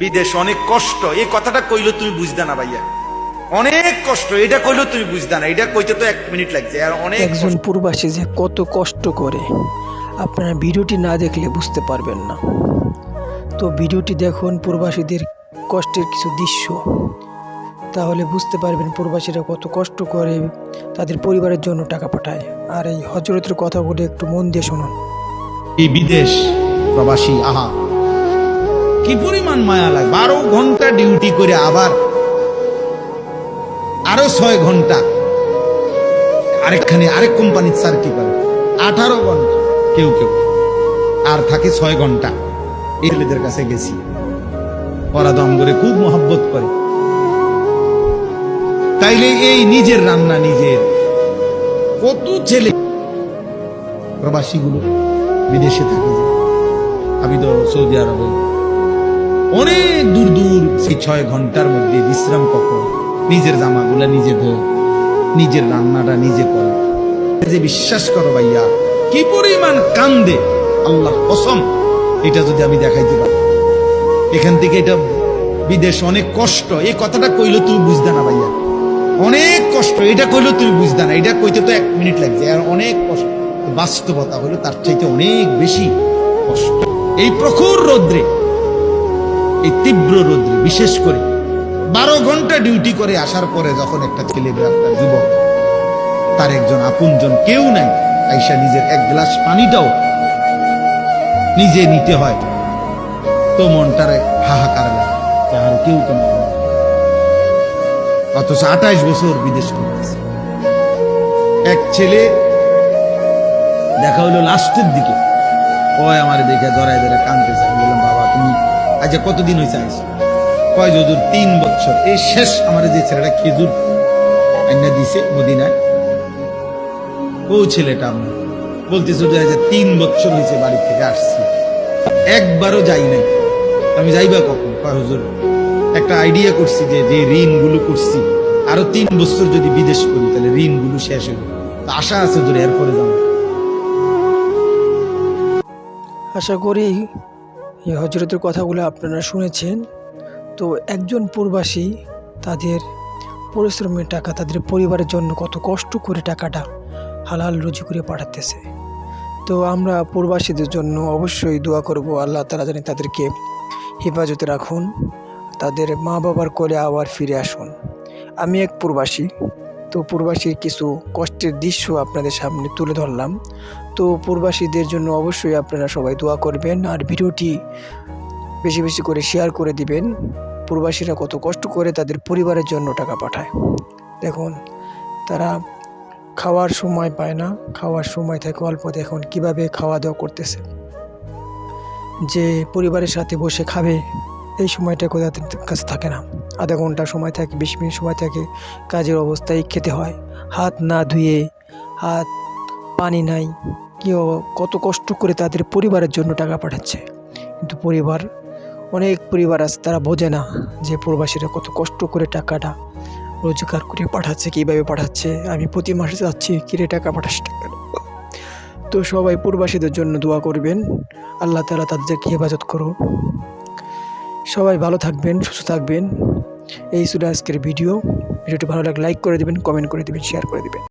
বিদেশ অনেক কষ্ট। এই কথাটা কইলো তুমি বুঝতে না ভাইয়া। অনেক কষ্ট এটা কইলো তুমি বুঝতে না। এটা কইতে তো এক মিনিট লাগছে আর অনেক একজন প্রবাসী যে কত কষ্ট করে আপনারা ভিডিওটি না দেখলে বুঝতে পারবেন না। তো ভিডিওটি দেখুন প্রবাসীদের কষ্টের কিছু দৃশ্য। তাহলে বুঝতে পারবেন প্রবাসীরা কত কষ্ট করে তাদের পরিবারের জন্য টাকা পাঠায়। আর এই হজরতের কথাগুলো একটু মন দিয়ে শুনুন। এই বিদেশ প্রবাসী আহা। কি পরিমাণ মায়া লাগে বারো ঘণ্টা ডিউটি করে আবার, আরও ছয় ঘণ্টা। আরেকখানে, আরেক কোম্পানির কি করে আঠারো ঘণ্টা। কেউ কেউ। আর থাকে ছয় ঘণ্টা। এই ছেলেদের কাছে গেছি। ওরা দম করে খুব মহাব্বত করে। তাইলে এই নিজের রান্না নিজের। কত ছেলে প্রবাসীগুলো বিদেশে থাকে। আমি তো সৌদি আরবে অনেক দূর দূর সেই ছয় ঘণ্টার মধ্যে বিশ্রাম কক্ষ নিজের জামাগুলা নিজে ধো, নিজের রান্নাটা নিজে করো। যে বিশ্বাস করো ভাইয়া, কি পরিমাণ কান্দে। আল্লাহ কসম, এটা যদি আমি দেখাইতে পারি। এখান থেকে এটা বিদেশ অনেক কষ্ট। এই কথাটা কইলে তুমি বুঝতে না ভাইয়া। অনেক কষ্ট। এটা কইলে তুমি বুঝতে না। এটা কইতে তো এক মিনিট লাগছে। আর অনেক কষ্ট। বাস্তবতা হলো তার চাইতে অনেক বেশি কষ্ট। এই প্রখর রৌদ্রে এই তীব্র রৌদ্রে, বিশেষ করে বারো ঘণ্টা ডিউটি করে আসার পরে যখন একটা ছেলে একটা যুবক, তার একজন আপনজন কেউ নাই, আইসা নিজের এক গ্লাস পানিটাও নিজে নিতে হয়। তো মনটারে হাহাকার লাগে কেউ তো অথচ আঠাইশ বছর বিদেশ করতেছে। এক ছেলে দেখা হলো লাস্টের দিকে ওই আমার দেখে ধরায় ধরে কানতেছে বললাম, বাবা, তুমি আজ কতদিন হয়েছে আইসো কয় যদুর তিন বছর। এই শেষ আমার যে ছেলেটা খেজুর আইনা দিছে মদিনায়, ও ছেলেটা আমার বলতেছে যে আজ তিন বছর হয়েছে বাড়ি থেকে আসছি। একবারও যাই নাই। আমি যাইবা কখন? কয়, হুজুর, একটা আইডিয়া করছি যে যে ঋণগুলো করছি, আরও তিন বছর যদি বিদেশ করি, তাহলে ঋণগুলো শেষ তা আশা আছে, হুজুর, এরপরে যাব। আশা করি এই হজরতের কথাগুলো আপনারা শুনেছেন। তো একজন প্রবাসী তাদের পরিশ্রমের টাকা, তাদের পরিবারের জন্য কত কষ্ট করে টাকাটা হালাল রুজি করে পাঠাতেছে। তো আমরা প্রবাসীদের জন্য অবশ্যই দোয়া করব, আল্লাহ তারা জানি তাদেরকে হেফাজতে রাখুন, তাদের মা বাবার কোলে আবার ফিরে আসুন। আমি এক প্রবাসী তো প্রবাসীর কিছু কষ্টের দৃশ্য আপনাদের সামনে তুলে ধরলাম। তো প্রবাসীদের জন্য অবশ্যই আপনারা সবাই দোয়া করবেন আর ভিডিওটি বেশি বেশি করে শেয়ার করে দিবেন। প্রবাসীরা কত কষ্ট করে তাদের পরিবারের জন্য টাকা পাঠায়। দেখুন, তারা খাওয়ার সময় পায় না, খাওয়ার সময় থাকে অল্প দেখুন কীভাবে খাওয়া দাওয়া করতেছে। যে পরিবারের সাথে বসে খাবে এই সময়টা কোথাও কাছে থাকে না। আধা ঘণ্টা সময় থাকে, বিশ মিনিট সময় থাকে, কাজের অবস্থায় খেতে হয়। হাত না ধুয়ে, হাত পানি নাই, কেউ কত কষ্ট করে তাদের পরিবারের জন্য টাকা পাঠাচ্ছে। কিন্তু পরিবার, অনেক পরিবার আছে, তারা বোঝে না যে প্রবাসীরা কত কষ্ট করে টাকাটা রোজগার করে পাঠাচ্ছে, কীভাবে পাঠাচ্ছে। আমি প্রতি মাসে যাচ্ছি, কিরে টাকা পাঠাস টাকা তো সবাই প্রবাসীদের জন্য দোয়া করবেন। আল্লাহ তালা তাদেরকে হেফাজত করুন সবাই ভালো থাকবেন, সুস্থ থাকবেন। এই ছিল আজকের ভিডিও ভিডিওটি ভালো লাগলে লাইক করে দেবেন কমেন্ট করে দেবেন শেয়ার করে দেবেন।